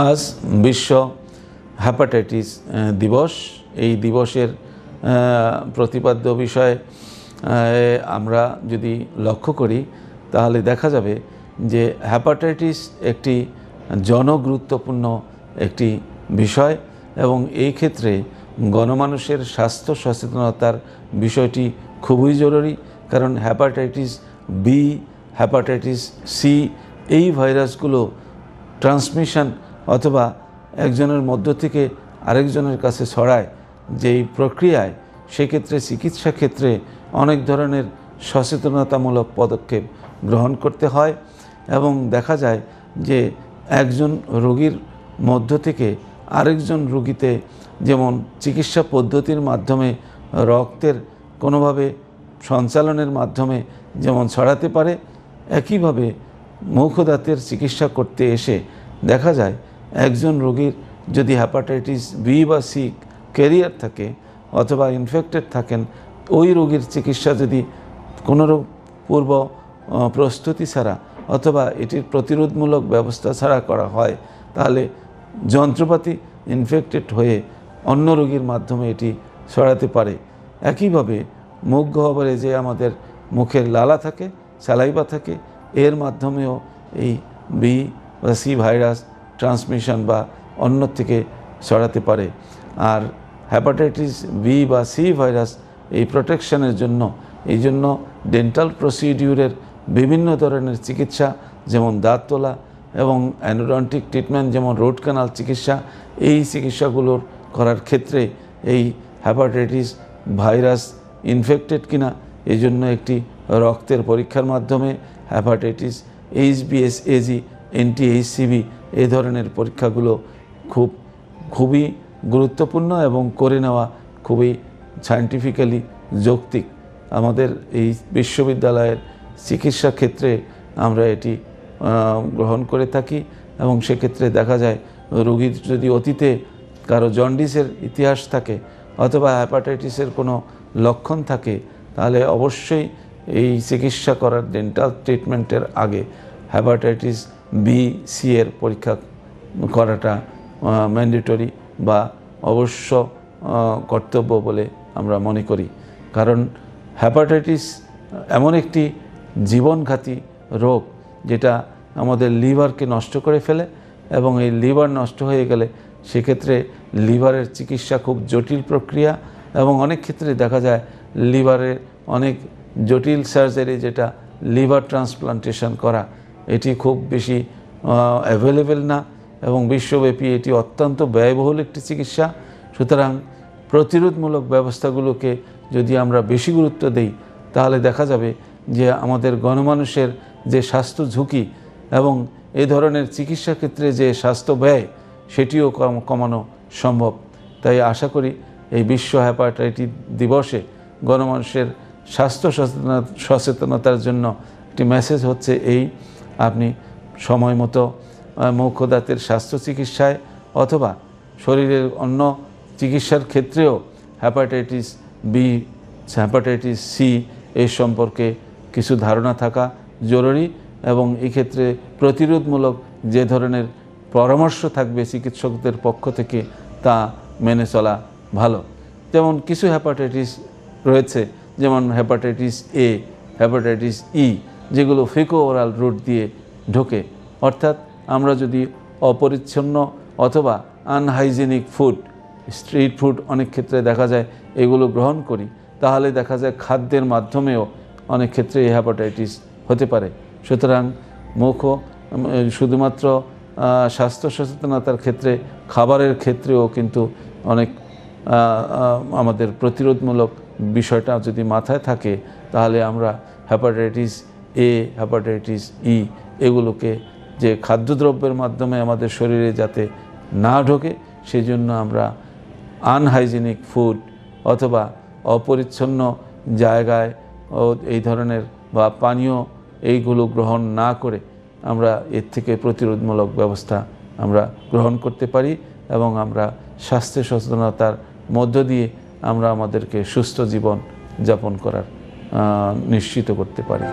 আজ বিশ্ব হ্যাপাটাইটিস দিবস। এই দিবসের প্রতিপাদ্য বিষয়ে আমরা যদি লক্ষ্য করি, তাহলে দেখা যাবে যে হ্যাপাটাইটিস একটি জনগুরুত্বপূর্ণ একটি বিষয় এবং এই ক্ষেত্রে গণমানুষের স্বাস্থ্য সচেতনতার বিষয়টি খুবই জরুরি। কারণ হ্যাপাটাইটিস বি হ্যাপাটাইটিস সি এই ভাইরাসগুলো ট্রান্সমিশন অথবা একজনের মধ্য থেকে আরেকজনের কাছে ছড়ায় যেই প্রক্রিয়ায়, সেক্ষেত্রে চিকিৎসা ক্ষেত্রে অনেক ধরনের সচেতনতামূলক পদক্ষেপ গ্রহণ করতে হয় এবং দেখা যায় যে একজন রোগীর মধ্য থেকে আরেকজন রোগীতে যেমন চিকিৎসা পদ্ধতির মাধ্যমে রক্তের কোনোভাবে সঞ্চালনের মাধ্যমে যেমন ছড়াতে পারে, একইভাবে মুখদাঁতের চিকিৎসা করতে এসে দেখা যায় একজন রোগীর যদি হ্যাপাটাইটিস বি বা সি ক্যারিয়ার থাকে অথবা ইনফেক্টেড থাকেন, ওই রোগীর চিকিৎসা যদি কোনো রোগ পূর্ব প্রস্তুতি ছাড়া অথবা এটির প্রতিরোধমূলক ব্যবস্থা ছাড়া করা হয়, তাহলে যন্ত্রপাতি ইনফেক্টেড হয়ে অন্য রোগীর মাধ্যমে এটি ছড়াতে পারে। একইভাবে মুখ গহ্বরে যে আমাদের মুখের লালা থাকে স্যালাইবা থাকে, এর মাধ্যমেও এই বি বা সি ভাইরাস ট্রান্সমিশন বা অন্য থেকে ছড়াতে পারে। আর হ্যাপাটাইটিস বি বা সি ভাইরাস এই প্রোটেকশনের জন্য, এই জন্য ডেন্টাল প্রসিডিউরের বিভিন্ন ধরনের চিকিৎসা, যেমন দাঁত তোলা এবং অ্যানোডন্টিক ট্রিটমেন্ট যেমন রুট ক্যানাল চিকিৎসা, এই চিকিৎসাগুলোর করার ক্ষেত্রে এই হ্যাপাটাইটিস ভাইরাস ইনফেক্টেড কিনা, এই জন্য একটি রক্তের পরীক্ষার মাধ্যমে হ্যাপাটাইটিস এইচবিএস এজি এনটিএইচসিবি এই ধরনের পরীক্ষাগুলো খুব, খুবই গুরুত্বপূর্ণ এবং করে নেওয়া খুবই সায়েন্টিফিক্যালি যৌক্তিক। আমাদের এই বিশ্ববিদ্যালয়ের চিকিৎসা ক্ষেত্রে আমরা এটি গ্রহণ করে থাকি এবং সেক্ষেত্রে দেখা যায় রোগীর যদি অতীতে কারও জন্ডিসের ইতিহাস থাকে অথবা হ্যাপাটাইটিসের কোনো লক্ষণ থাকে, তাহলে অবশ্যই এই চিকিৎসা করার ডেন্টাল ট্রিটমেন্টের আগে হ্যাপাটাইটিস বি সি এর পরীক্ষা করাটা ম্যান্ডেটরি বা অবশ্য কর্তব্য বলে আমরা মনে করি। কারণ হ্যাপাটাইটিস এমন একটি জীবনঘাতী রোগ যেটা আমাদের লিভারকে নষ্ট করে ফেলে এবং এই লিভার নষ্ট হয়ে গেলে সেক্ষেত্রে লিভারের চিকিৎসা খুব জটিল প্রক্রিয়া এবং অনেক ক্ষেত্রে দেখা যায় লিভারের অনেক জটিল সার্জারি যেটা লিভার ট্রান্সপ্লান্টেশন করা এটি খুব বেশি অ্যাভেলেবেল না এবং বিশ্বব্যাপী এটি অত্যন্ত ব্যয়বহুল একটি চিকিৎসা। সুতরাং প্রতিরোধমূলক ব্যবস্থাগুলোকে যদি আমরা বেশি গুরুত্ব দেই, তাহলে দেখা যাবে যে আমাদের গণমানুষের যে স্বাস্থ্য ঝুঁকি এবং এ ধরনের চিকিৎসা ক্ষেত্রে যে স্বাস্থ্য ব্যয়, সেটিও কম- কমানো সম্ভব। তাই আশা করি এই বিশ্ব হ্যাপাটাইটিস দিবসে গণমানুষের স্বাস্থ্য সচেতনতা সচেতনতার জন্য একটি মেসেজ হচ্ছে এই আপনি সময় মতো আহ, মুখ স্বাস্থ্য চিকিৎসায় অথবা শরীরের অন্য চিকিৎসার ক্ষেত্রেও হ্যাপাটাইটিস বি হ্যাপাটাইটিস সি এই সম্পর্কে কিছু ধারণা থাকা জরুরি এবং এই ক্ষেত্রে প্রতিরোধমূলক যে ধরনের পরামর্শ থাকবে চিকিৎসকদের পক্ষ থেকে তা মেনে চলা ভালো। যেমন কিছু হ্যাপাটাইটিস রয়েছে যেমন হ্যাপাটাইটিস এ হ্যাপাটাইটিস ই যেগুলো ফেকো ওরাল রুট দিয়ে ঢোকে। অর্থাৎ আমরা যদি অপরিচ্ছন্ন অথবা আনহাইজেনিক ফুড স্ট্রিট ফুড অনেক ক্ষেত্রে দেখা যায় এগুলো গ্রহণ করি, তাহলে দেখা যায় খাদ্যের মাধ্যমেও অনেক ক্ষেত্রে হ্যাপাটাইটিস হতে পারে। সুতরাং মুখও শুধুমাত্র স্বাস্থ্য সচেতনতার ক্ষেত্রে, খাবারের ক্ষেত্রেও কিন্তু অনেক আমাদের প্রতিরোধমূলক বিষয়টা যদি মাথায় থাকে, তাহলে আমরা হ্যাপাটাইটিস এ হ্যাপাটাইটিস ই এগুলোকে যে খাদ্যদ্রব্যের মাধ্যমে আমাদের শরীরে যাতে না ঢোকে সেই জন্য আমরা আনহাইজেনিক ফুড অথবা অপরিচ্ছন্ন জায়গায় ও এই ধরনের বা পানীয় এইগুলো গ্রহণ না করে আমরা এর থেকে প্রতিরোধমূলক ব্যবস্থা আমরা গ্রহণ করতে পারি এবং আমরা স্বাস্থ্য সচেতনতার মধ্য দিয়ে আমরা আমাদেরকে সুস্থ জীবন যাপন করার নিশ্চিত করতে পারি।